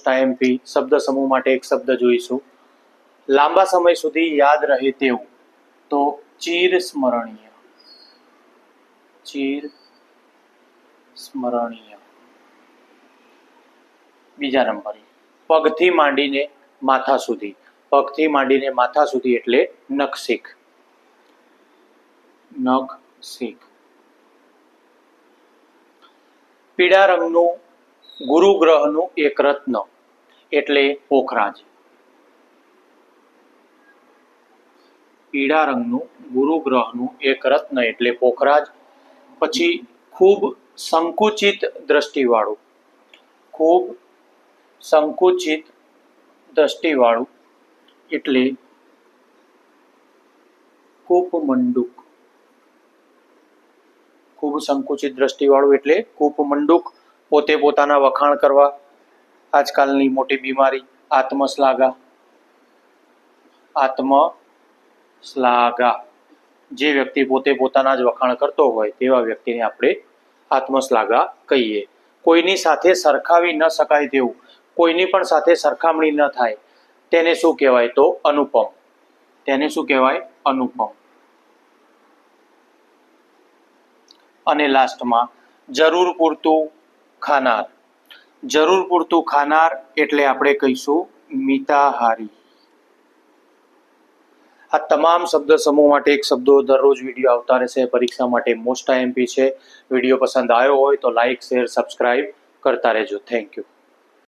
ટાઈમથી શબ્દ સમૂહ માટે એક શબ્દ જોઈશું. લાંબા સમય સુધી યાદ રહે તેવું. તો ચીર સ્મરણીય ચીર સ્મરણીય બીજા નંબરે. પગથી માંડીને માથા સુધી. પગથી માંડીને માથા સુધી એટલે નખશીખ. નખશીખ. પીળા રંગનું ગુરુ ગ્રહનું એક રત્ન, એટલે પોખરાજ. પીળા રંગનું ગુરુ ગ્રહનું એક રત્ન, એટલે પોખરાજ. પછી ખૂબ સંકુચિત દ્રષ્ટિવાળું, ખૂબ સંકુચિત દ્રષ્ટિવાળું, એટલે કૂપમંડુક. ખૂબ સંકુચિત દ્રષ્ટિવાળું, એટલે કૂપમંડુક. પોતે પોતાના વખાણ કરવા, આજકાલની મોટી બીમારી, આત્મશ્લાઘા. આત્મશ્લાઘા. જે વ્યક્તિ પોતે પોતાના જ વખાણ કરતો હોય, તેવા વ્યક્તિને આપણે આત્મશ્લાઘા કહીએ. કોઈની સાથે સરખાવી ન શકાય તેવું, કોઈની પણ સાથે સરખામણી ન થાય, તેને શું કહેવાય તો અનુપમ. તેને શું કહેવાય? અનુપમ. અને લાસ્ટમાં જરૂર પૂરતું ખાનાર. જરૂર પૂરતું ખાનાર એટલે આપણે કહીશું મિતાહારી. આ તમામ શબ્દ સમૂહ માટે એક શબ્દો દરરોજ વીડિયો આવતા રહેશે. પરીક્ષા માટે મોસ્ટ આઈએમપી છે. વીડિયો પસંદ આવ્યો હોય તો લાઈક શેર સબસ્ક્રાઇબ કરતા રહેજો. Thank you